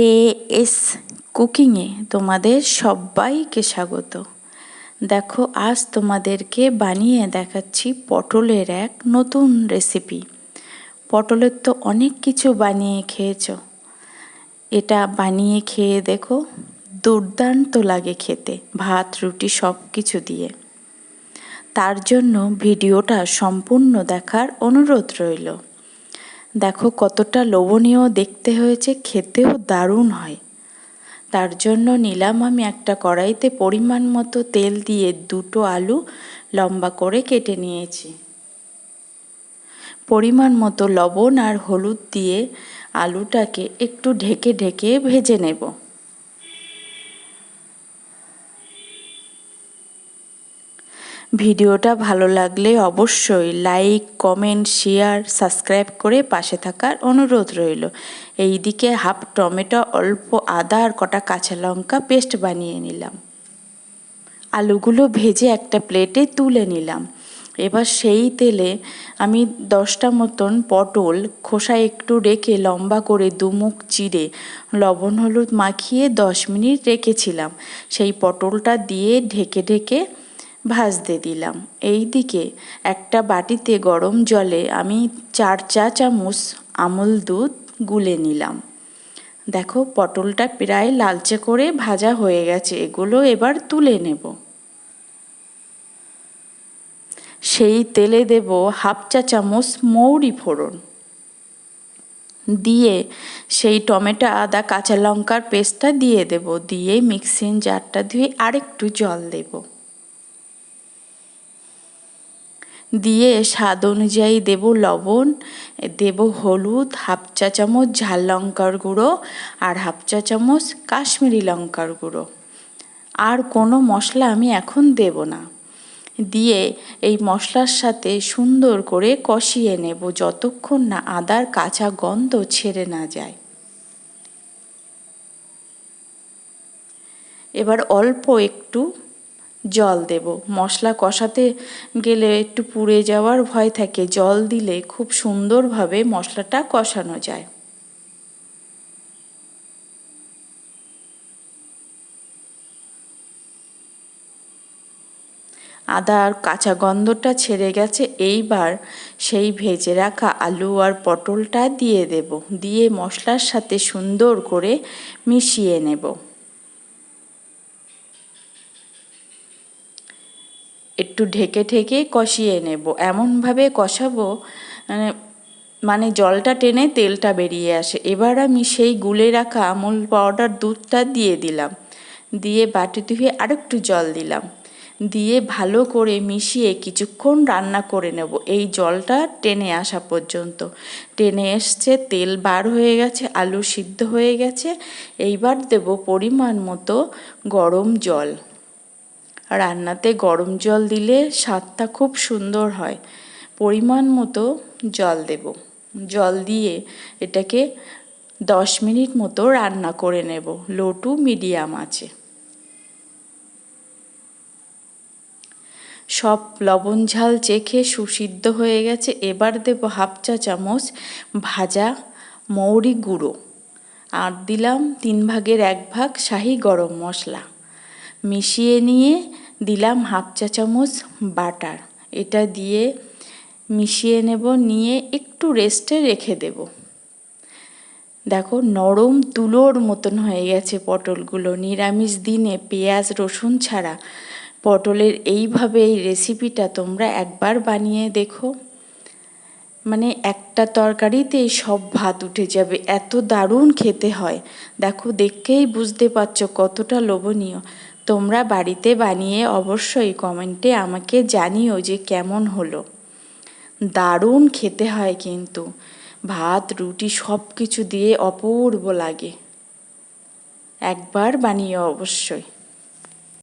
A S কুকিংয়ে তোমাদের সবাইকে স্বাগত। দেখো, আজ তোমাদেরকে বানিয়ে দেখাচ্ছি পটলের এক নতুন রেসিপি। পটলের তো অনেক কিছু বানিয়ে খেয়েছ। এটা বানিয়ে খেয়ে দেখো, দুর্দান্ত লাগে খেতে, ভাত, রুটি সব কিছু দিয়ে। তার জন্য ভিডিওটা সম্পূর্ণ দেখার অনুরোধ রইল। দেখো কতটা লোভনীয় দেখতে হয়েছে, খেতেও দারুণ হয়। তার জন্য নিলাম আমি একটা কড়াইতে পরিমাণ মতো তেল দিয়ে দুটো আলু লম্বা করে কেটে নিয়েছি। পরিমাণ মতো লবণ আর হলুদ দিয়ে আলুটাকে একটু ঢেকে ঢেকে ভেজে নেব। ভিডিওটা ভালো লাগলে অবশ্যই লাইক, কমেন্ট, শেয়ার, সাবস্ক্রাইব করে পাশে থাকার অনুরোধ রইল। এই দিকে হাফ টমেটো, অল্প আদা আর কটা কাঁচা লঙ্কা পেস্ট বানিয়ে নিলাম। আলুগুলো ভেজে একটা প্লেটে তুলে নিলাম। এবার সেই তেলে আমি দশটা মতন পটল খোসা একটু রেখে লম্বা করে দুমুখ চিড়ে লবণ হলুদ মাখিয়ে দশ মিনিট রেখেছিলাম। সেই পটলটা দিয়ে ঢেকে ঢেকে ভাজতে দিলাম। এই দিকে একটা বাটিতে গরম জলে আমি চার চা চামচ আমুল দুধ গুলে নিলাম। দেখো, পটলটা প্রায় লালচে করে ভাজা হয়ে গেছে, এগুলো এবার তুলে নেব। সেই তেলে দেব হাফ চা চামচ মৌরি ফোড়ন। দিয়ে সেই টমেটো, আদা, কাঁচা লঙ্কার পেস্টটা দিয়ে দেব। দিয়ে মিক্সিং জারটা ধুয়ে আরেকটু জল দেবো। দিয়ে স্বাদ অনুযায়ী দেব লবণ, দেব হলুদ, হাফ চা চামচ ঝাল লঙ্কার গুঁড়ো আর হাফ চা চামচ কাশ্মীরি লঙ্কার গুঁড়ো। আর কোনো মশলা আমি এখন দেব না। দিয়ে এই মশলার সাথে সুন্দর করে কষিয়ে নেব যতক্ষণ না আদার কাঁচা গন্ধ ছেড়ে না যায়। এবার অল্প একটু জল দেব। মশলা কষাতে গেলে একটু পুড়ে যাওয়ার ভয় থাকে। জল দিলে খুব সুন্দরভাবে মশলাটা কষানো যায়। আদার কাঁচা গন্ধটা ছেড়ে গেছে। এইবার সেই ভেজে রাখা আলু আর পটলটা দিয়ে দেব। দিয়ে মশলার সাথে সুন্দর করে মিশিয়ে নেব। একটু ঢেকে ঢেকে কষিয়ে নেব। এমনভাবে কষাবো মানে মানে জলটা টেনে তেলটা বেরিয়ে আসে। এবার আমি সেই গুলে রাখা আমুল পাউডার দুধটা দিয়ে দিলাম। দিয়ে বাটি ধুয়ে আরেকটু জল দিলাম। দিয়ে ভালো করে মিশিয়ে কিছুক্ষণ রান্না করে নেব। এই জলটা টেনে আসা পর্যন্ত। টেনে এসছে, তেল বার হয়ে গেছে, আলু সিদ্ধ হয়ে গেছে। এইবার দেব পরিমাণ মতো গরম জল। রান্নাতে গরম জল দিলে স্বাদটা খুব সুন্দর হয়। পরিমাণ মতো জল দেব। জল দিয়ে এটাকে দশ মিনিট মতো রান্না করে নেব। লো টু মিডিয়াম আছে সব লবণ ঝাল চেখে সুসিদ্ধ হয়ে গেছে। এবার দেব হাফ চা চামচ ভাজা মৌরি গুঁড়ো। আর দিলাম তিন ভাগের এক ভাগ শাহি গরম মশলা। মিশিয়ে নিয়ে দিলাম হাফ চা চামচ বাটার। এটা দিয়ে মিশিয়ে নেব, নিয়ে একটু রেস্টে রেখে দেব। দেখো নরম তুলোর মতন হয়ে গেছে পটলগুলো। নিরামিষ দিনে পেঁয়াজ, রসুন ছাড়া পটলের এইভাবে এই রেসিপিটা তোমরা একবার বানিয়ে দেখো। মানে একটা তরকারিতেই সব ভাত উঠে যাবে, এত দারুণ খেতে হয়। দেখো দেখেই বুঝতে পারছ কতটা লোভনীয়। তোমরা বাড়িতে বানিয়ে অবশ্যই কমেন্টে আমাকে জানিও যে কেমন হলো। দারুণ খেতে হয় কিন্তু। ভাত, রুটি সব কিছু দিয়ে অপূর্ব লাগে। একবার বানিয়ে অবশ্যই।